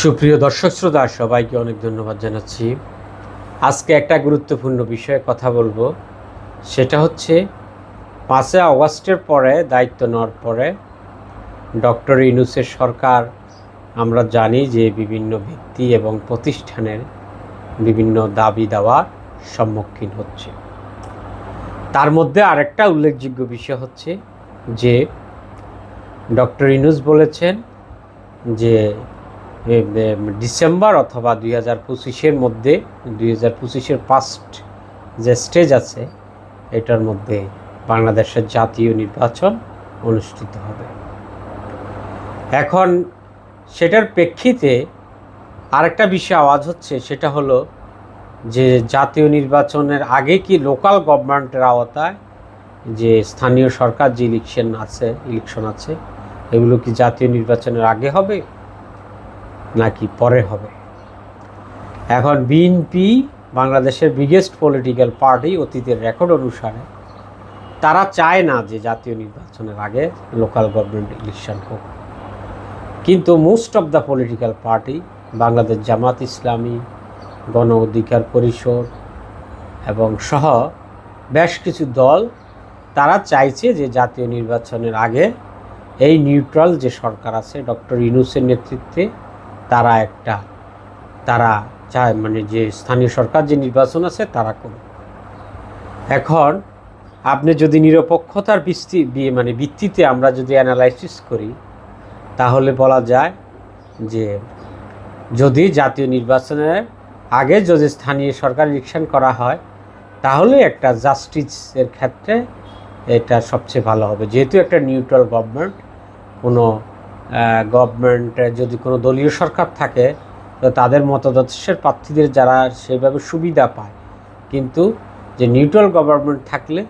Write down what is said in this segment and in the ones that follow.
সুপ্রিয় দর্শক শ্রোতা, সবাইকে অনেক ধন্যবাদ জানাচ্ছি। আজকে একটা গুরুত্বপূর্ণ বিষয়ে কথা বলব। সেটা হচ্ছে পাঁচে আগস্টের পরে, দায়িত্ব নেওয়ার পরে, ডক্টর ইনুসের সরকার, আমরা জানি যে বিভিন্ন ব্যক্তি এবং প্রতিষ্ঠানের বিভিন্ন দাবি দেওয়ার সম্মুখীন হচ্ছে। তার মধ্যে আরেকটা উল্লেখযোগ্য বিষয় হচ্ছে যে, ডক্টর ইনুস বলেছেন যে ডিসেম্বর অথবা দুই হাজার পঁচিশের মধ্যে, দুই হাজার পঁচিশের ফার্স্ট যে স্টেজ আছে, এটার মধ্যে বাংলাদেশের জাতীয় নির্বাচন অনুষ্ঠিত হবে। এখন সেটার প্রেক্ষিতে আরেকটা বিষয় আওয়াজ হচ্ছে, সেটা হলো যে জাতীয় নির্বাচনের আগে কি লোকাল গভর্নমেন্টের আওতায় যে স্থানীয় সরকার যে ইলেকশন আছে ইলেকশন আছে, এগুলো কি জাতীয় নির্বাচনের আগে হবে? নাকি পরে হবে। এখন বিএনপি বাংলাদেশের বিগেস্ট পলিটিক্যাল পার্টি অতীতের রেকর্ড অনুসারে, তারা চায় না যে জাতীয় নির্বাচনের আগে লোকাল গভর্নমেন্ট ইলেকশন হোক। কিন্তু most of the political party Bangladesh Jamaat Islami, Gana Adhikar পরিষদ এবং সহ বেশ কিছু দল, তারা চাইছে যে জাতীয় নির্বাচনের আগে এই নিউট্রাল যে সরকার আছে, ডক্টর ইনুসের নেতৃত্বে তারা একটা, তারা চায় মানে যে স্থানীয় সরকার যে নির্বাচন আছে তারা করুক। এখন আপনি যদি নিরপেক্ষতার ভিত্তি, বি- মানে ভিত্তিতে আমরা যদি অ্যানালাইসিস করি, তাহলে বলা যায় যে যদি জাতীয় নির্বাচনের আগে যদি স্থানীয় সরকার ইলেকশন করা হয়, তাহলে একটা জাস্টিসের ক্ষেত্রে এটা সবচেয়ে ভালো হবে। যেহেতু একটা নিউট্রাল গভর্নমেন্ট কোনো গভর্নমেন্টে যদি কোনো দলীয় সরকার থাকে, তো তাদের মতাদর্শের প্রার্থীদের যারা সেভাবে সুবিধা পায়। কিন্তু যে নিউট্রাল গভর্নমেন্ট থাকলে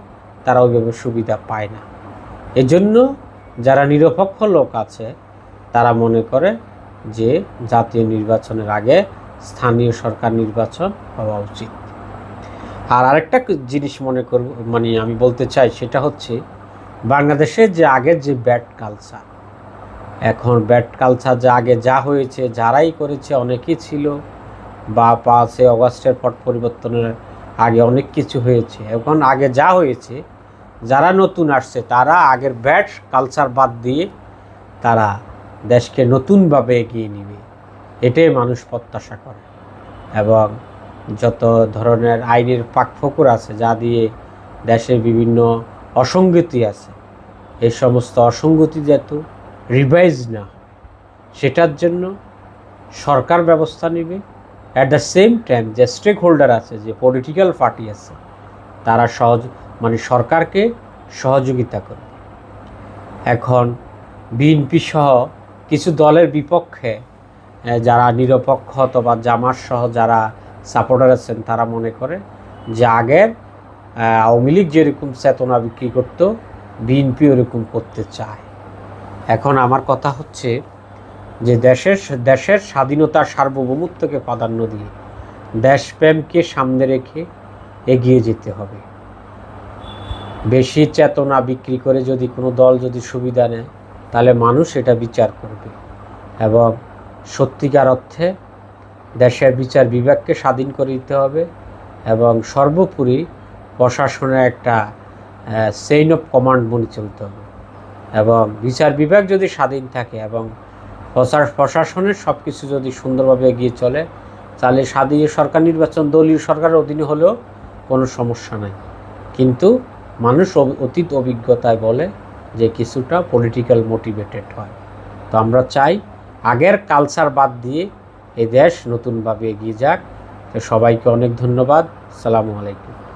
তারা ওইভাবে সুবিধা পায় না। এজন্য যারা নিরপেক্ষ লোক আছে, তারা মনে করে যে জাতীয় নির্বাচনের আগে স্থানীয় সরকার নির্বাচন হওয়া উচিত। আর আরেকটা জিনিস মনে করব মানে আমি বলতে চাই, সেটা হচ্ছে বাংলাদেশের যে আগের যে ব্যাড কালচার এখন ব্যাট কালচার যা আগে যা হয়েছে, যারাই করেছে, অনেকেই ছিল। বা পাঁচই অগস্টের পট পরিবর্তনের আগে অনেক কিছু হয়েছে। এখন আগে যা হয়েছে, যারা নতুন আসছে, তারা আগের ব্যাট কালচার বাদ দিয়ে তারা দেশকে নতুনভাবে এগিয়ে নেবে। এটাই মানুষ প্রত্যাশা করে। এবং যত ধরনের আইনের পাকফকুর আছে, যা দিয়ে দেশের বিভিন্ন অসঙ্গতি আছে, এই সমস্ত অসঙ্গতি যাতে রিভাইজ না, সেটার জন্য সরকার ব্যবস্থা নেবে। অ্যাট দ্য সেম টাইম যে স্টেক হোল্ডার আছে, যে পলিটিক্যাল পার্টি আছে, তারা সহজ মানে সরকারকে সহযোগিতা করবে। এখন বিএনপি সহ কিছু দলের বিপক্ষে যারা নিরপেক্ষ অথবা জামাত সহ যারা সাপোর্টার আছেন, তারা মনে করে যে আগের আওয়ামী লীগ যেরকম চেতনা বিক্রি করতো বিএনপি ওরকম করতে চায়। এখন আমার কথা হচ্ছে যে দেশের দেশের স্বাধীনতা সার্বভৌমত্বকে প্রাধান্য দিয়ে দেশপ্রেমকে সামনে রেখে এগিয়ে যেতে হবে। বেশি চেতনা বিক্রি করে যদি কোনো দল যদি সুবিধা নেয়, তাহলে মানুষ এটা বিচার করবে এবং সত্যিকার অর্থে দেশের বিচার বিভাগকে স্বাধীন করে দিতে হবে এবং সর্বোপরি প্রশাসনের একটা সেইন অফ কমান্ড মনে চলতে হবে। এবং বিচার বিভাগ যদি স্বাধীন থাকে এবং প্রশা- প্রশাসনের সব কিছু যদি সুন্দরভাবে এগিয়ে চলে, তাহলে স্বাধীন সরকার নির্বাচন দলীয় সরকারের অধীনে হলেও কোনো সমস্যা নাই। কিন্তু মানুষ অতীত অভিজ্ঞতায় বলে যে কিছুটা পলিটিক্যাল মোটিভেটেড হয়। তো আমরা চাই আগের কালচার বাদ দিয়ে এ দেশ নতুনভাবে এগিয়ে যাক। তো সবাইকে অনেক ধন্যবাদ। সালামু আলাইকুম।